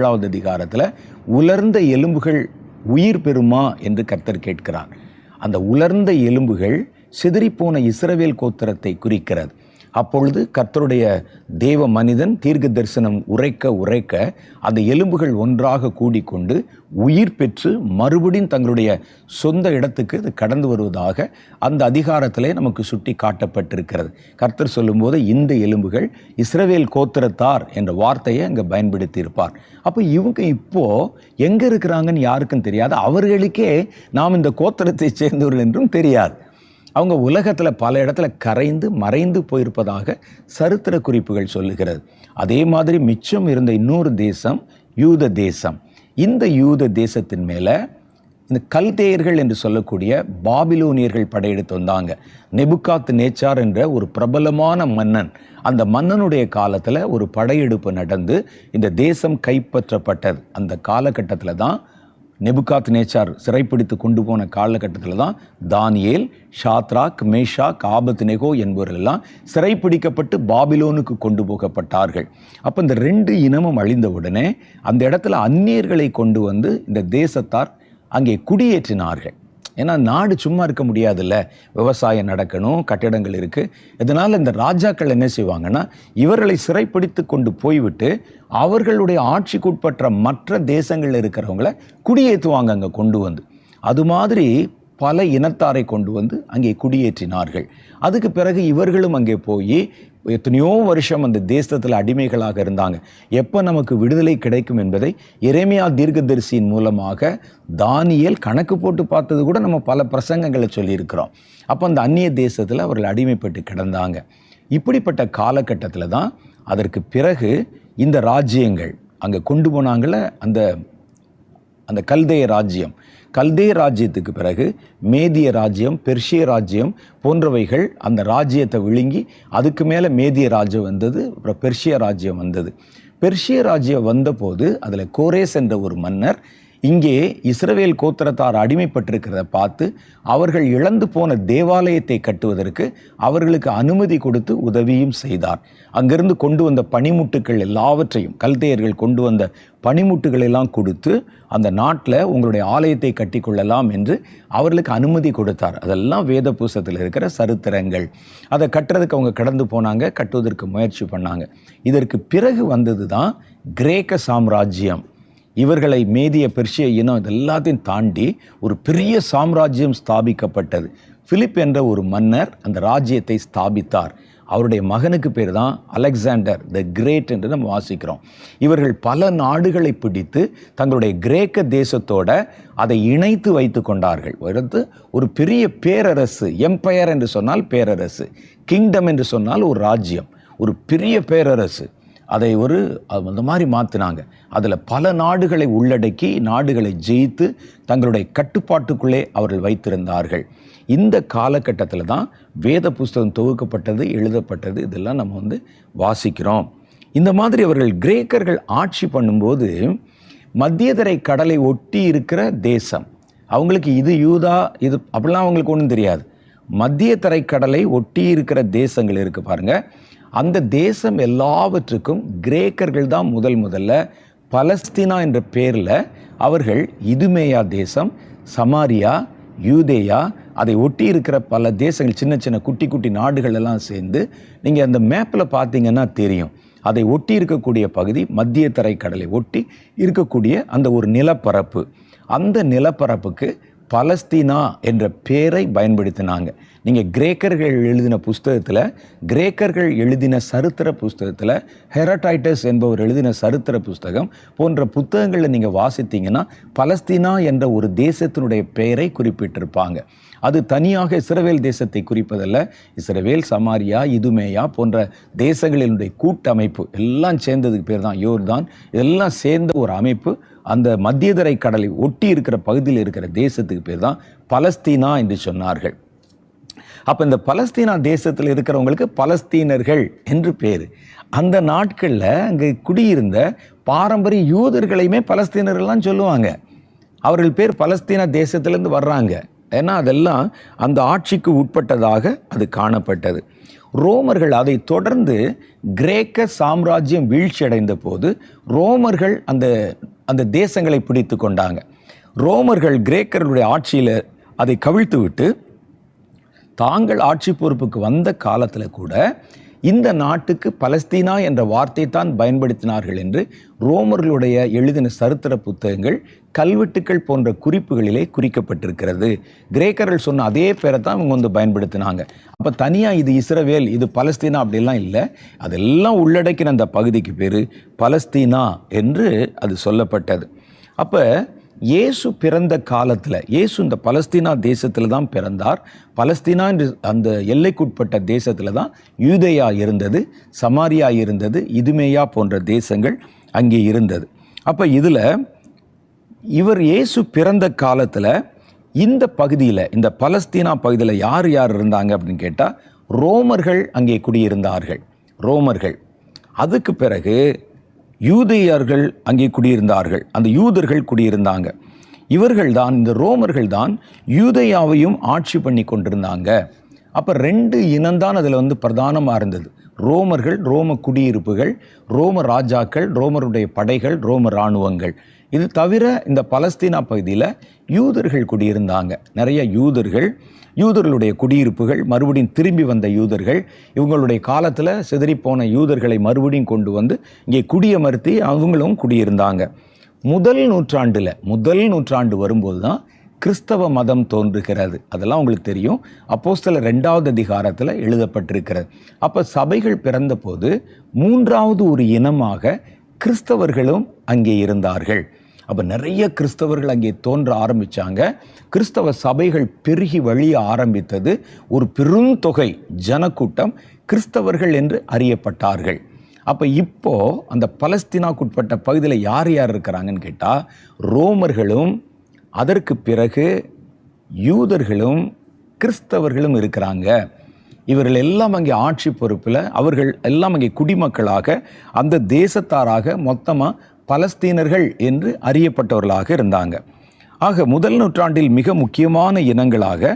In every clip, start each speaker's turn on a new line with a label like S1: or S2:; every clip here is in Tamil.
S1: ஏழாவது அதிகாரத்தில் உலர்ந்த எலும்புகள் உயிர் பெறுமா? என்று கர்த்தர் கேட்கிறார். அந்த உலர்ந்த எலும்புகள் சிதறிப்போன இஸ்ரவேல் கோத்திரத்தை குறிக்கிறது. அப்பொழுது கர்த்தருடைய தேவ மனிதன் தீர்க்க தரிசனம் உரைக்க உரைக்க அந்த எலும்புகள் ஒன்றாக கூடிக்கொண்டு உயிர் பெற்று மறுபடியும் தங்களுடைய சொந்த இடத்துக்கு இது கடந்து வருவதாக அந்த அதிகாரத்திலே நமக்கு சுட்டி காட்டப்பட்டிருக்கிறது. கர்த்தர் சொல்லும்போது இந்த எலும்புகள் இஸ்ரவேல் கோத்திரத்தார் என்ற வார்த்தையை அங்கே பயன்படுத்தி இருப்பார் அப்போ இவங்க இப்போது எங்கே இருக்கிறாங்கன்னு யாருக்கும் தெரியாது. அவர்களுக்கே நாம் இந்த கோத்திரத்தை சேர்ந்தவர்கள் என்றும் தெரியாது. அவங்க உலகத்தில் பல இடத்துல கரைந்து மறைந்து போயிருப்பதாக சரித்திர குறிப்புகள் சொல்லுகிறது. அதே மாதிரி மிச்சம் இருந்த இன்னொரு தேசம் யூத தேசம். இந்த யூத தேசத்தின் மேலே இந்த கல்தேயர்கள் என்று சொல்லக்கூடிய பாபிலோனியர்கள் படையெடுத்து வந்தாங்க. நெபுக்காத் நேச்சார் என்ற ஒரு பிரபலமான மன்னன் அந்த மன்னனுடைய காலத்தில் ஒரு படையெடுப்பு நடந்து இந்த தேசம் கைப்பற்றப்பட்டது. அந்த காலகட்டத்தில் தான் நெபுகாத் நேச்சார் சிறைப்பிடித்து கொண்டு போன காலகட்டத்தில் தான் தானியேல் ஷாத்ராக் மேஷாக் ஆபத் நெகோ என்பவர்கள் எல்லாம் சிறைப்பிடிக்கப்பட்டு பாபிலோனுக்கு கொண்டு போகப்பட்டார்கள். அப்போ இந்த ரெண்டு இனமும் அழிந்தவுடனே அந்த இடத்துல அந்நியர்களை கொண்டு வந்து இந்த தேசத்தார் அங்கே குடியேற்றினார்கள். ஏன்னா நாடு சும்மா இருக்க முடியாதுல்ல. விவசாயம் நடக்கணும் கட்டிடங்கள் இருக்குது இதனால் இந்த ராஜாக்கள் என்ன செய்வாங்கன்னா இவர்களை சிறைப்பிடித்து கொண்டு போய்விட்டு அவர்களுடைய ஆட்சிக்குட்பற்ற மற்ற தேசங்களில் இருக்கிறவங்கள குடியேற்றுவாங்க அங்கே கொண்டு வந்து. அது மாதிரி பல இனத்தாரை கொண்டு வந்து அங்கே குடியேற்றினார்கள். அதுக்கு பிறகு இவர்களும் அங்கே போய் எத்தனையோ வருஷம் அந்த தேசத்தில் அடிமைகளாக இருந்தாங்க. எப்போ நமக்கு விடுதலை கிடைக்கும் என்பதை இறைமையா தீர்க்கதரிசியின் மூலமாக தானியல் கணக்கு போட்டு பார்த்தது கூட நம்ம பல பிரசங்கங்களை சொல்லியிருக்கிறோம். அப்போ அந்த அந்நிய தேசத்தில் அவர்கள் அடிமைப்பட்டு கிடந்தாங்க. இப்படிப்பட்ட காலகட்டத்தில் தான் அதற்கு பிறகு இந்த ராஜ்யங்கள் அங்கே கொண்டு போனாங்கள அந்த அந்த கல்தேய ராஜ்யம். கல்தேய ராஜ்யத்துக்கு பிறகு மேதிய ராஜ்யம் பெர்ஷிய ராஜ்யம் போன்றவைகள் அந்த ராஜ்யத்தை விழுங்கி அதுக்கு மேலே மேதிய ராஜ்யம் வந்தது அப்புறம் பெர்ஷிய ராஜ்யம் வந்தது. பெர்ஷிய ராஜ்யம் வந்தபோது அதில் கோரேஸ் என்ற ஒரு மன்னர் இங்கே இஸ்ரவேல் கோத்திரத்தார் அடிமைப்பட்டிருக்கிறத பார்த்து அவர்கள் இழந்து போன தேவாலயத்தை கட்டுவதற்கு அவர்களுக்கு அனுமதி கொடுத்து உதவியும் செய்தார். அங்கிருந்து கொண்டு வந்த பனிமுட்டுக்கள் எல்லாவற்றையும் கல்தையர்கள் கொண்டு வந்த பனிமுட்டுகள் எல்லாம் கொடுத்து அந்த நாட்டில் உங்களுடைய ஆலயத்தை கட்டிக்கொள்ளலாம் என்று அவர்களுக்கு அனுமதி கொடுத்தார். அதெல்லாம் வேத பூசத்தில் இருக்கிற சரித்திரங்கள். அதை கட்டுறதுக்கு அவங்க கடந்து போனாங்க கட்டுவதற்கு முயற்சி பண்ணாங்க. இதற்கு பிறகு வந்தது தான் கிரேக்க சாம்ராஜ்யம். இவர்களை மேதிய பெர்ஷிய இனம் இது எல்லாத்தையும் தாண்டி ஒரு பெரிய சாம்ராஜ்யம் ஸ்தாபிக்கப்பட்டது. பிலிப் என்ற ஒரு மன்னர் அந்த ராஜ்யத்தை ஸ்தாபித்தார். அவருடைய மகனுக்கு பேர் தான் அலெக்சாண்டர் த கிரேட் என்று நம்ம வாசிக்கிறோம். இவர்கள் பல நாடுகளை பிடித்து தங்களுடைய கிரேக்க தேசத்தோட அதை இணைத்து வைத்து கொண்டார்கள். அடுத்து ஒரு பெரிய பேரரசு எம்பையர் என்று சொன்னால் பேரரசு கிங்டம் என்று சொன்னால் ஒரு ராஜ்யம். ஒரு பெரிய பேரரசு. அதை ஒரு அந்த மாதிரி மாற்றினாங்க அதில் பல நாடுகளை உள்ளடக்கி நாடுகளை ஜெயித்து தங்களுடைய கட்டுப்பாட்டுக்குள்ளே அவர்கள் வைத்திருந்தார்கள். இந்த காலகட்டத்தில் தான் வேத புஸ்தகம் தொகுக்கப்பட்டது எழுதப்பட்டது இதெல்லாம் நம்ம வந்து வாசிக்கிறோம். இந்த மாதிரி அவர்கள் கிரேக்கர்கள் ஆட்சி பண்ணும்போது மத்தியதரை கடலை ஒட்டி இருக்கிற தேசம் அவங்களுக்கு இது யூதா இது அப்படிலாம் அவங்களுக்கு ஒன்றும் தெரியாது. மத்திய தரைக்கடலை ஒட்டி இருக்கிற தேசங்கள் இருக்குது பாருங்கள் அந்த தேசம் எல்லாவற்றுக்கும் கிரேக்கர்கள் தான் முதல் முதல்ல. பலஸ்தீனா என்ற பேரில் அவர்கள் இதுமேயா தேசம் சமாரியா யூதேயா அதை ஒட்டி இருக்கிற பல தேசங்கள் சின்ன சின்ன குட்டி குட்டி நாடுகள் எல்லாம் சேர்ந்து நீங்கள் அந்த மேப்பில் பார்த்தீங்கன்னா தெரியும். அதை ஒட்டி இருக்கக்கூடிய பகுதி மத்திய தரைக்கடலை ஒட்டி இருக்கக்கூடிய அந்த ஒரு நிலப்பரப்பு. அந்த நிலப்பரப்புக்கு பலஸ்தீனா என்ற பேரை பயன்படுத்தினாங்க. நீங்கள் கிரேக்கர்கள் எழுதின புஸ்தகத்தில் கிரேக்கர்கள் எழுதின சரித்திர புஸ்தகத்தில் ஹெரடைட்டஸ் என்பவர் எழுதின சரித்திர புஸ்தகம் போன்ற புத்தகங்களில் நீங்கள் வாசித்தீங்கன்னா பலஸ்தீனா என்ற ஒரு தேசத்தினுடைய பெயரை குறிப்பிட்டிருப்பாங்க. அது தனியாக இஸ்ரவேல் தேசத்தை குறிப்பதல்ல இஸ்ரவேல் சமாரியா இதுமேயா போன்ற தேசங்களினுடைய கூட்டமைப்பு எல்லாம் சேர்ந்ததுக்கு பேர் தான் யோர்தான். இதெல்லாம் சேர்ந்த ஒரு அமைப்பு அந்த மத்தியதரை கடலை ஒட்டி இருக்கிற பகுதியில் இருக்கிற தேசத்துக்கு பேர் தான் பலஸ்தீனா என்று சொன்னார்கள். அப்போ இந்த பலஸ்தீனா தேசத்தில் இருக்கிறவங்களுக்கு பலஸ்தீனர்கள் என்று பேர். அந்த நாட்களில் அங்கே குடியிருந்த பாரம்பரிய யூதர்களையுமே பலஸ்தீனர்கள்லாம் சொல்லுவாங்க. அவர்கள் பேர் பலஸ்தீனா தேசத்திலேருந்து வர்றாங்க. ஏன்னா அதெல்லாம் அந்த ஆட்சிக்கு உட்பட்டதாக அது காணப்பட்டது. ரோமர்கள் அதை தொடர்ந்து கிரேக்க சாம்ராஜ்யம் வீழ்ச்சியடைந்த போது ரோமர்கள் அந்த அந்த தேசங்களை பிடித்து கொண்டாங்க. ரோமர்கள் கிரேக்கர்களுடைய ஆட்சியில் அதை கவிழ்த்து விட்டு தாங்கள் ஆட்சி பொறுப்புக்கு வந்த காலத்தில் கூட இந்த நாட்டுக்கு பலஸ்தீனா என்ற வார்த்தை தான் பயன்படுத்தினார்கள் என்று ரோமர்களுடைய எழுதின சரித்திர புத்தகங்கள் கல்வெட்டுக்கள் போன்ற குறிப்புகளிலே குறிக்கப்பட்டிருக்கிறது. கிரேக்கர்கள் சொன்ன அதே பேரை தான் இவங்க வந்து பயன்படுத்தினாங்க. அப்போ தனியாக இது இஸ்ரவேல் இது பலஸ்தீனா அப்படிலாம் இல்லை. அதெல்லாம் உள்ளடக்கின அந்த பகுதிக்கு பேர் பலஸ்தீனா என்று அது சொல்லப்பட்டது. அப்போ இயேசு பிறந்த காலத்தில் இயேசு இந்த பலஸ்தீனா தேசத்தில் தான் பிறந்தார். பலஸ்தீனா என்று அந்த எல்லைக்குட்பட்ட தேசத்தில் தான் யூதையா இருந்தது சமாரியா இருந்தது இதுமேயா போன்ற தேசங்கள் அங்கே இருந்தது. அப்போ இதில் இவர் இயேசு பிறந்த காலத்தில் இந்த பகுதியில் இந்த பலஸ்தீனா பகுதியில் யார் யார் இருந்தாங்க அப்படின்னு கேட்டால் ரோமர்கள் அங்கே குடியிருந்தார்கள். ரோமர்கள். அதுக்கு பிறகு யூதேயர்கள் அங்கே குடியிருந்தார்கள். அந்த யூதர்கள் குடியிருந்தாங்க. இவர்கள் தான் இந்த ரோமர்கள் தான் யூதேயாவையும் ஆட்சி பண்ணி கொண்டிருந்தாங்க. அப்போ ரெண்டு இனம்தான் அதில் வந்து பிரதானமாக இருந்தது. ரோமர்கள் ரோம குடியிருப்புகள் ரோம ராஜாக்கள் ரோமருடைய படைகள் ரோம இராணுவங்கள். இது தவிர இந்த பலஸ்தீனா பகுதியில் யூதர்கள் குடியிருந்தாங்க. நிறைய யூதர்கள் யூதர்களுடைய குடியிருப்புகள் மறுபடியும் திரும்பி வந்த யூதர்கள் இவங்களுடைய காலத்தில் சிதறிப்போன யூதர்களை மறுபடியும் கொண்டு வந்து இங்கே குடியமர்த்தி அவங்களும் குடியிருந்தாங்க. முதல் நூற்றாண்டில் முதல் நூற்றாண்டு வரும்போது தான் கிறிஸ்தவ மதம் தோன்றுகிறது. அதெல்லாம் உங்களுக்கு தெரியும். அப்போஸ்தல ரெண்டாவது அதிகாரத்தில் எழுதப்பட்டிருக்கிறது. அப்போ சபைகள் பிறந்தபோது மூன்றாவது ஒரு இனமாக கிறிஸ்தவர்களும் அங்கே இருந்தார்கள். அப்போ நிறைய கிறிஸ்தவர்கள் அங்கே தோன்ற ஆரம்பித்தாங்க கிறிஸ்தவ சபைகள் பெருகி வழிய ஆரம்பித்தது. ஒரு பெருந்தொகை ஜனக்கூட்டம் கிறிஸ்தவர்கள் என்று அறியப்பட்டார்கள். அப்போ இப்போ அந்த பலஸ்தீனாக்குட்பட்ட பகுதியில் யார் யார் இருக்கிறாங்கன்னு கேட்டால் ரோமர்களும் அதற்கு பிறகு யூதர்களும் கிறிஸ்தவர்களும் இருக்கிறாங்க. இவர்கள் எல்லாம் அங்கே ஆட்சி பொறுப்பில் அவர்கள் எல்லாம் அங்கே குடிமக்களாக அந்த தேசத்தாராக மொத்தமாக பலஸ்தீனர்கள் என்று அறியப்பட்டவர்களாக இருந்தாங்க. ஆக முதல் நூற்றாண்டில் மிக முக்கியமான இனங்களாக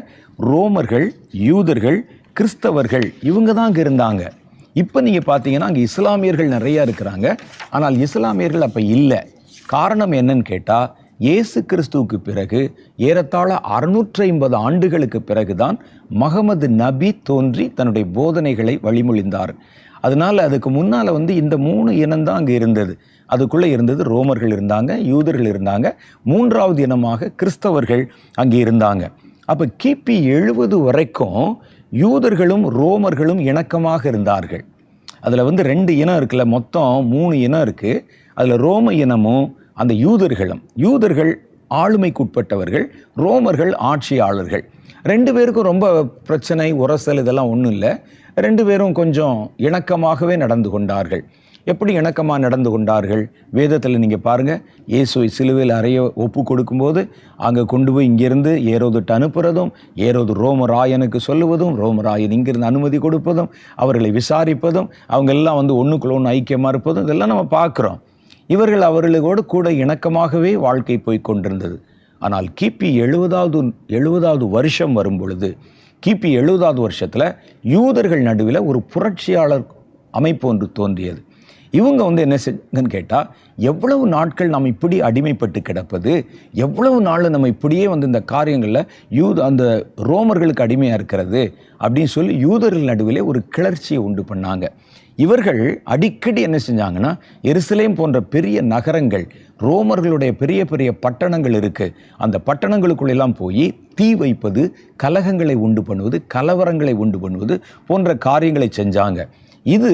S1: ரோமர்கள் யூதர்கள் கிறிஸ்தவர்கள் இவங்க தான் அங்கே இருந்தாங்க. இப்போ நீங்கள் பார்த்தீங்கன்னா அங்கே இஸ்லாமியர்கள் நிறையா இருக்கிறாங்க. ஆனால் இஸ்லாமியர்கள் அப்போ இல்லை. காரணம் என்னன்னு கேட்டால் இயேசு கிறிஸ்துவுக்கு பிறகு ஏறத்தாழ அறுநூற்றி ஐம்பது ஆண்டுகளுக்கு பிறகுதான் மகமது நபி தோன்றி தன்னுடைய போதனைகளை வழிமொழிந்தார். அதனால் அதுக்கு முன்னால் வந்து இந்த மூணு இனம்தான் அங்கே இருந்தது. அதுக்குள்ளே இருந்தது ரோமர்கள் இருந்தாங்க யூதர்கள் இருந்தாங்க மூன்றாவது இனமாக கிறிஸ்தவர்கள் அங்கே இருந்தாங்க. அப்போ கிபி எழுபது வரைக்கும் யூதர்களும் ரோமர்களும் இணக்கமாக இருந்தார்கள். அதில் வந்து ரெண்டு இனம் இருக்குல்ல மொத்தம் மூணு இனம் இருக்குது அதில் ரோம இனமும் அந்த யூதர்களும். யூதர்கள் ஆளுமைக்குட்பட்டவர்கள் ரோமர்கள் ஆட்சியாளர்கள். ரெண்டு பேருக்கும் ரொம்ப பிரச்சனை உரசல் இதெல்லாம் ஒன்றும் இல்லை. ரெண்டு பேரும் கொஞ்சம் இணக்கமாகவே நடந்து கொண்டார்கள். எப்படி இணக்கமாக நடந்து கொண்டார்கள்? வேதத்தில் நீங்கள் பாருங்கள் இயேசுவை சிலுவையில் அறைய ஒப்பு கொடுக்கும்போது அங்கே கொண்டு போய் இங்கேருந்து ஏரோதுட்டு அனுப்புகிறதும் ஏரோது ரோமராயனுக்கு சொல்லுவதும் ரோமராயன் இங்கிருந்து அனுமதி கொடுப்பதும் அவர்களை விசாரிப்பதும் அவங்க எல்லாம் வந்து ஒன்றுக்குள்ள ஒன்று ஐக்கியமாக இருப்பதும் இதெல்லாம் நம்ம பார்க்குறோம். இவர்கள் அவர்களோடு கூட இணக்கமாகவே வாழ்க்கை போய் கொண்டிருந்தது. ஆனால் கிபி எழுபதாவது எழுபதாவது வருஷம் வரும் பொழுது கிபி எழுபதாவது வருஷத்தில் யூதர்கள் நடுவில் ஒரு புரட்சியாளர் அமைப்பு ஒன்று தோன்றியது. இவங்க வந்து என்ன செஞ்சுன்னு கேட்டால் எவ்வளவு நாட்கள் நாம் இப்படி அடிமைப்பட்டு கிடப்பது எவ்வளவு நாள் நம்ம இப்படியே வந்து இந்த காரியங்களில் யூத அந்த ரோமர்களுக்கு அடிமையாக இருக்கிறது அப்படின்னு சொல்லி யூதர்கள் நடுவிலே ஒரு கிளர்ச்சியை உண்டு பண்ணாங்க. இவர்கள் அடிக்கடி என்ன செஞ்சாங்கன்னா எருசலேம் போன்ற பெரிய நகரங்கள் ரோமர்களுடைய பெரிய பெரிய பட்டணங்கள் இருக்குது அந்த பட்டணங்களுக்குள்ளெல்லாம் போய் தீ வைப்பது கலகங்களை உண்டு பண்ணுவது கலவரங்களை உண்டு பண்ணுவது போன்ற காரியங்களை செஞ்சாங்க. இது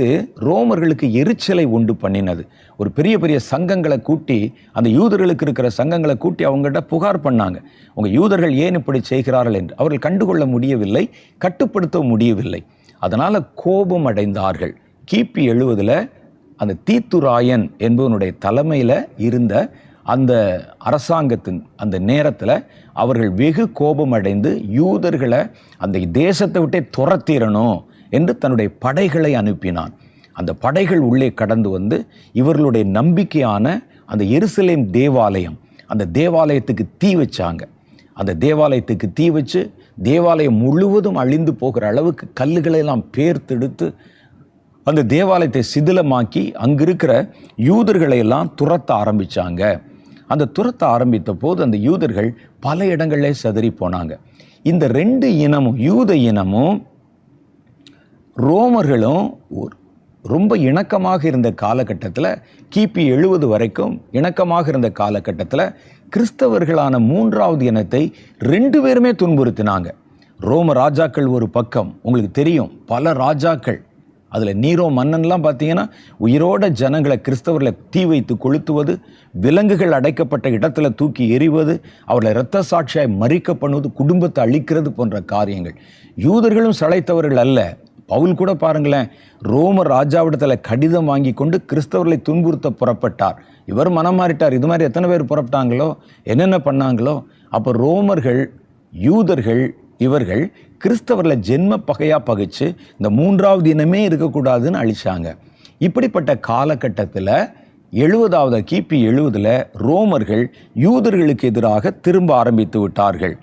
S1: ரோமர்களுக்கு எரிச்சலை உண்டு பண்ணினது. ஒரு பெரிய பெரிய சங்கங்களை கூட்டி அந்த யூதர்களுக்கு இருக்கிற சங்கங்களை கூட்டி அவங்ககிட்ட புகார் பண்ணாங்க. உங்கள் யூதர்கள் ஏன் இப்படி செய்கிறார்கள் என்று. அவர்கள் கண்டுகொள்ள முடியவில்லை கட்டுப்படுத்த முடியவில்லை. அதனால் கோபம் அடைந்தார்கள். கிபி எழுவதில் அந்த தீத்துராயன் என்பவனுடைய தலைமையில் இருந்த அந்த அரசாங்கத்தின் அந்த நேரத்தில் அவர்கள் வெகு கோபமடைந்து யூதர்களை அந்த தேசத்தை விட்டே துரத்திடணும் என்று தன்னுடைய படைகளை அனுப்பினான். அந்த படைகள் உள்ளே கடந்து வந்து இவர்களுடைய நம்பிக்கையான அந்த எருசலேம் தேவாலயம் அந்த தேவாலயத்துக்கு தீ வச்சாங்க. அந்த தேவாலயத்துக்கு தீ வச்சு தேவாலயம் முழுவதும் அழிந்து போகிற அளவுக்கு கல்லுகளை எல்லாம் பேர்த்தெடுத்து அந்த தேவாலயத்தை சிதிலமாக்கி அங்கே இருக்கிற யூதர்களை எல்லாம் துரத்த ஆரம்பித்தாங்க அந்த துரத்த ஆரம்பித்த போது அந்த யூதர்கள் பல இடங்களில் சதறி போனாங்க. இந்த ரெண்டு இனமும் யூத இனமும் ரோமர்களும் ஒரு- ரொம்ப இணக்கமாக இருந்த காலகட்டத்தில் கிபி எழுபது வரைக்கும் இணக்கமாக இருந்த காலகட்டத்தில் கிறிஸ்தவர்களான மூன்றாவது இனத்தை ரெண்டு பேருமே துன்புறுத்தினாங்க. ரோம ராஜாக்கள் ஒரு பக்கம் உங்களுக்கு தெரியும் பல ராஜாக்கள் அதில் நீரோ மன்னன்லாம் பார்த்தீங்கன்னா உயிரோட ஜனங்களை கிறிஸ்தவர்களை தீ வைத்து கொளுத்துவது விலங்குகள் அடைக்கப்பட்ட இடத்துல தூக்கி எறிவது அவர்களை இரத்த சாட்சியாய் மறிக்க பண்ணுவது குடும்பத்தை அழிக்கிறது போன்ற காரியங்கள். யூதர்களும் சளைத்தவர்கள் அல்ல. பவுல் கூட பாருங்களேன் ரோம ராஜாவிடத்தில் கடிதம் வாங்கி கொண்டு கிறிஸ்தவர்களை துன்புறுத்த புறப்பட்டார். இவர் மனம் மாறிட்டார். இது மாதிரி எத்தனை பேர் புறப்பட்டாங்களோ என்னென்ன பண்ணாங்களோ அப்போ ரோமர்கள் யூதர்கள் இவர்கள் கிறிஸ்தவர்களை ஜென்ம பகையாக பகைச்சு இந்த மூன்றாவது இனமே இருக்கக்கூடாதுன்னு அழிச்சாங்க. இப்படிப்பட்ட காலகட்டத்தில் எழுபதாவது கிபி எழுபதில் ரோமர்கள் யூதர்களுக்கு எதிராக திரும்ப ஆரம்பித்து விட்டார்கள்.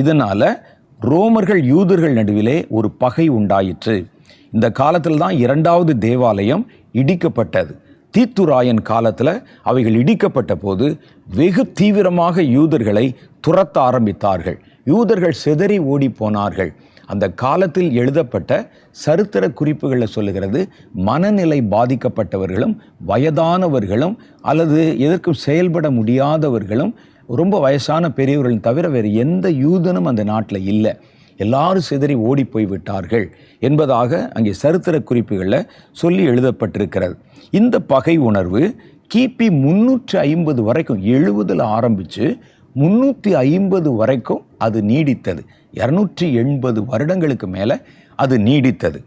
S1: இதனால் ரோமர்கள் யூதர்கள் நடுவிலே ஒரு பகை உண்டாயிற்று. இந்த காலத்தில் தான் இரண்டாவது தேவாலயம் இடிக்கப்பட்டது. தீத்துராயன் காலத்தில் அவைகள் இடிக்கப்பட்ட போது வெகு தீவிரமாக யூதர்களை துரத்த ஆரம்பித்தார்கள். யூதர்கள் சிதறி ஓடி போனார்கள். அந்த காலத்தில் எழுதப்பட்ட சரித்திர குறிப்புகளில் சொல்லுகிறது மனநிலை பாதிக்கப்பட்டவர்களும் வயதானவர்களும் அல்லது எதற்கும் செயல்பட முடியாதவர்களும் ரொம்ப வயசான பெரியவர்கள் தவிர வேறு எந்த யூதனும் அந்த நாட்டில் இல்லை. எல்லாரும் சிதறி ஓடி போய்விட்டார்கள் என்பதாக அங்கே சரித்திர குறிப்புகளில் சொல்லி எழுதப்பட்டிருக்கிறது. இந்த பகை உணர்வு கிபி முன்னூற்று ஐம்பது வரைக்கும் எழுபதில் ஆரம்பித்து முன்னூற்றி ஐம்பது வரைக்கும் அது நீடித்தது. இரநூற்றி எண்பது வருடங்களுக்கு மேலே அது நீடித்தது.